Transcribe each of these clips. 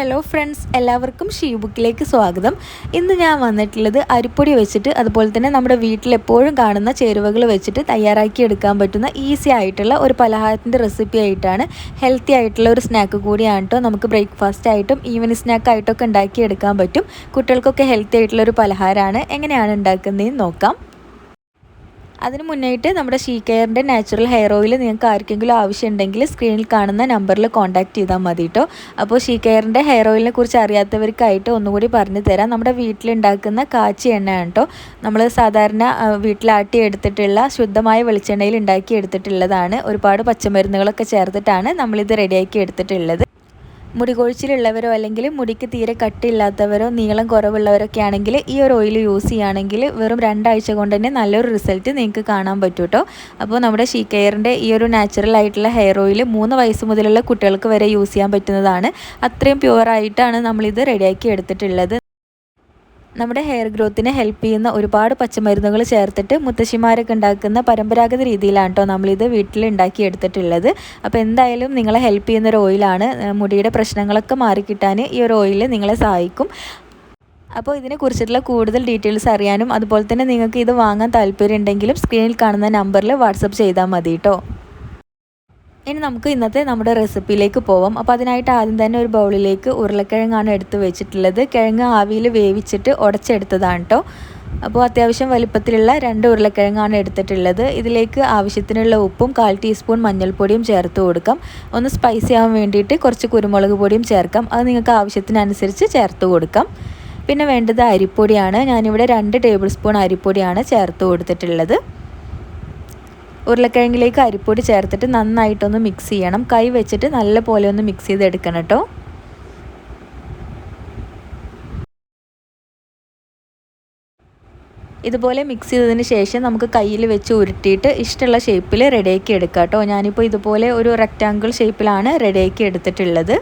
Hello friends എല്ലാവർക്കും she ബുക്കിലേക്ക് സ്വാഗതം. ഇന്ന് ഞാൻ വന്നിട്ടുള്ളത് അരിപ്പൊടി വെച്ചിട്ട് അതുപോലെ തന്നെ നമ്മുടെ വീട്ടിൽ എപ്പോഴും കാണുന്ന ചേരുവകൾ വെച്ചിട്ട് തയ്യാറാക്കി എടുക്കാൻ പറ്റുന്ന ഈസി ആയിട്ടുള്ള ഒരു പലഹാരത്തിന്റെ റെസിപ്പി ആയിട്ടാണ് ഹെൽത്തി ആയിട്ടുള്ള ഒരു സ്നാക്ക് കൂടിയാണ് കേട്ടോ നമുക്ക് ബ്രേക്ക്ഫാസ്റ്റ് ആയിട്ടും ഈവനിങ് സ്നാക്ക് ആയിട്ടൊക്കെ ഉണ്ടാക്കി എടുക്കാൻ പറ്റും. കുട്ടികൾക്കൊക്കെ ഹെൽത്തി ആയിട്ടുള്ള ഒരു പലഹാരമാണ്. എങ്ങനെയാണ് ഉണ്ടാക്കുന്നതെന്ന് നോക്കാം. അതിന് മുന്നായിട്ട് നമ്മുടെ ഷീ കെയറിന്റെ നാച്ചുറൽ ഹെയർ ഓയിൽ നിങ്ങൾക്ക് ആർക്കെങ്കിലും ആവശ്യമുണ്ടെങ്കിൽ സ്ക്രീനിൽ കാണുന്ന നമ്പറിൽ കോൺടാക്ട് ചെയ്താൽ മതി കേട്ടോ അപ്പോൾ ഷീ കെയറിന്റെ ഹെയർ ഓയിലിനെ കുറിച്ച് അറിയാത്തവർക്കായിട്ട് ഒന്നുകൂടി പറഞ്ഞു തരാം. നമ്മുടെ വീട്ടിലുണ്ടാക്കുന്ന കാച്ചി എണ്ണയാണ് കേട്ടോ നമ്മൾ സാധാരണ വീട്ടിലാട്ടി എടുത്തിട്ടുള്ള ശുദ്ധമായ വെളിച്ചെണ്ണയിൽ ഉണ്ടാക്കി എടുത്തിട്ടുള്ളതാണ്. ഒരുപാട് പച്ചമരുന്നുകളൊക്കെ ചേർത്തിട്ടാണ് നമ്മളിത് റെഡിയാക്കി എടുത്തിട്ടുള്ളത്. മുടി കൊഴിച്ചിലുള്ളവരോ അല്ലെങ്കിൽ മുടിക്ക് തീരെ കട്ടില്ലാത്തവരോ നീളം കുറവുള്ളവരൊക്കെ ആണെങ്കിൽ ഈ ഒരു ഓയിൽ യൂസ് ചെയ്യുകയാണെങ്കിൽ വെറും രണ്ടാഴ്ച കൊണ്ട് തന്നെ നല്ലൊരു റിസൾട്ട് നിങ്ങൾക്ക് കാണാൻ പറ്റും കേട്ടോ അപ്പോൾ നമ്മുടെ ഷീ കെയറിന്റെ ഈ ഒരു നാച്ചുറൽ ആയിട്ടുള്ള ഹെയർ ഓയിൽ മൂന്ന് വയസ്സ് മുതലുള്ള കുട്ടികൾക്ക് വരെ യൂസ് ചെയ്യാൻ പറ്റുന്നതാണ്. അത്രയും പ്യുവറായിട്ടാണ് നമ്മളിത് റെഡിയാക്കി എടുത്തിട്ടുള്ളത്. നമ്മുടെ ഹെയർ ഗ്രോത്തിനെ ഹെൽപ്പ് ചെയ്യുന്ന ഒരുപാട് പച്ചമരുന്നുകൾ ചേർത്തിട്ട് മുത്തശ്ശിമാരൊക്കെ ഉണ്ടാക്കുന്ന പരമ്പരാഗത രീതിയിലാണ് കേട്ടോ നമ്മളിത് വീട്ടിൽ ഉണ്ടാക്കി എടുത്തിട്ടുള്ളത് അപ്പോൾ എന്തായാലും നിങ്ങളെ ഹെൽപ്പ് ചെയ്യുന്ന ഒരു ഓയിലാണ് മുടിയുടെ പ്രശ്നങ്ങളൊക്കെ മാറിക്കിട്ടാൻ ഈ ഒരു ഓയിൽ നിങ്ങളെ സഹായിക്കും. അപ്പോൾ ഇതിനെക്കുറിച്ചിട്ടുള്ള കൂടുതൽ ഡീറ്റെയിൽസ് അറിയാനും അതുപോലെ തന്നെ നിങ്ങൾക്ക് ഇത് വാങ്ങാൻ താല്പര്യം ഉണ്ടെങ്കിലും സ്ക്രീനിൽ കാണുന്ന നമ്പറിൽ വാട്സപ്പ് ചെയ്താൽ മതി കേട്ടോ ഇനി നമുക്ക് ഇന്നത്തെ നമ്മുടെ റെസിപ്പിയിലേക്ക് പോവാം. അപ്പോൾ അതിനായിട്ട് ആദ്യം തന്നെ ഒരു ബൗളിലേക്ക് ഉരുളക്കിഴങ്ങാണ് എടുത്ത് വെച്ചിട്ടുള്ളത്. കിഴങ്ങ് ആവിയിൽ വേവിച്ചിട്ട് ഉടച്ചെടുത്തതാണ് കേട്ടോ അപ്പോൾ അത്യാവശ്യം വലിപ്പത്തിലുള്ള രണ്ട് ഉരുളക്കിഴങ്ങാണ് എടുത്തിട്ടുള്ളത്. ഇതിലേക്ക് ആവശ്യത്തിനുള്ള ഉപ്പും കാൽ ടീസ്പൂൺ മഞ്ഞൾപ്പൊടിയും ചേർത്ത് കൊടുക്കാം. ഒന്ന് സ്പൈസി ആവാൻ വേണ്ടിയിട്ട് കുറച്ച് കുരുമുളക് പൊടിയും ചേർക്കാം. അത് നിങ്ങൾക്ക് ആവശ്യത്തിനനുസരിച്ച് ചേർത്ത് കൊടുക്കാം. പിന്നെ വേണ്ടത് അരിപ്പൊടിയാണ്. ഞാനിവിടെ രണ്ട് ടേബിൾ സ്പൂൺ അരിപ്പൊടിയാണ് ചേർത്ത് കൊടുത്തിട്ടുള്ളത്. ഉരുളക്കിഴങ്ങിലേക്ക് അരിപ്പൊടി ചേർത്തിട്ട് നന്നായിട്ടൊന്ന് മിക്സ് ചെയ്യണം. കൈ വെച്ചിട്ട് നല്ല പോലെ ഒന്ന് മിക്സ് ചെയ്തെടുക്കണം കേട്ടോ. ഇതുപോലെ മിക്സ് ചെയ്തതിന് ശേഷം നമുക്ക് കയ്യിൽ വെച്ച് ഉരുട്ടിയിട്ട് ഇഷ്ടമുള്ള ഷേപ്പിൽ റെഡിയാക്കി എടുക്കാം കേട്ടോ. ഞാനിപ്പോൾ ഇതുപോലെ ഒരു റെക്റ്റാങ്കിൾ ഷേപ്പിലാണ് റെഡിയാക്കി എടുത്തിട്ടുള്ളത്.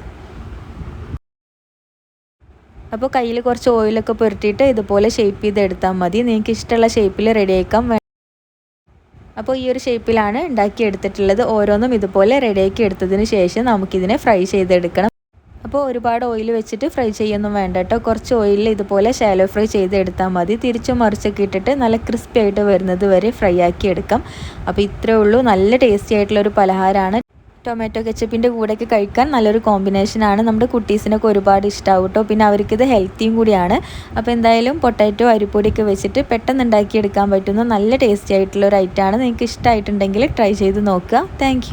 അപ്പോൾ കയ്യിൽ കുറച്ച് ഓയിലൊക്കെ പുരട്ടിയിട്ട് ഇതുപോലെ ഷേപ്പ് ചെയ്ത് എടുത്താൽ മതി. നിങ്ങൾക്ക് ഇഷ്ടമുള്ള ഷേപ്പിൽ റെഡിയാക്കാം അപ്പോൾ ഈ ഒരു ഷേപ്പിലാണ് ഉണ്ടാക്കി എടുത്തിട്ടുള്ളത് ഓരോന്നും ഇതുപോലെ റെഡിയാക്കി എടുത്തതിന് ശേഷം നമുക്കിതിനെ ഫ്രൈ ചെയ്തെടുക്കണം. അപ്പോൾ ഒരുപാട് ഓയിൽ വെച്ചിട്ട് ഫ്രൈ ചെയ്യൊന്നും വേണ്ട കേട്ടോ. കുറച്ച് ഓയിലിൽ ഇതുപോലെ ഷാലോ ഫ്രൈ ചെയ്തെടുത്താൽ മതി. തിരിച്ചും മറിച്ചൊക്കെ ഇട്ടിട്ട് നല്ല ക്രിസ്പി ആയിട്ട് വരുന്നത് വരെ ഫ്രൈ ആക്കി എടുക്കാം. അപ്പോൾ ഇത്രയേ ഉള്ളൂ. നല്ല ടേസ്റ്റി ആയിട്ടുള്ളൊരു പലഹാരമാണ്. ടൊമാറ്റോ കെച്ചപ്പിന്റെ കൂടെയൊക്കെ കഴിക്കാൻ നല്ലൊരു കോമ്പിനേഷനാണ് നമ്മുടെ കുട്ടീസിനൊക്കെ ഒരുപാട് ഇഷ്ടമാവും കേട്ടോ പിന്നെ അവർക്കിത് ഹെൽത്തിയും കൂടിയാണ്. അപ്പോൾ എന്തായാലും പൊട്ടാറ്റോ അരിപ്പൊടിയൊക്കെ വെച്ചിട്ട് പെട്ടെന്ന് ഉണ്ടാക്കിയെടുക്കാൻ പറ്റുന്ന നല്ല ടേസ്റ്റി ആയിട്ടുള്ള ഒരു ഐറ്റമാണ് നിങ്ങൾക്ക് ഇഷ്ടമായിട്ടുണ്ടെങ്കിൽ ട്രൈ ചെയ്ത് നോക്കുക. താങ്ക്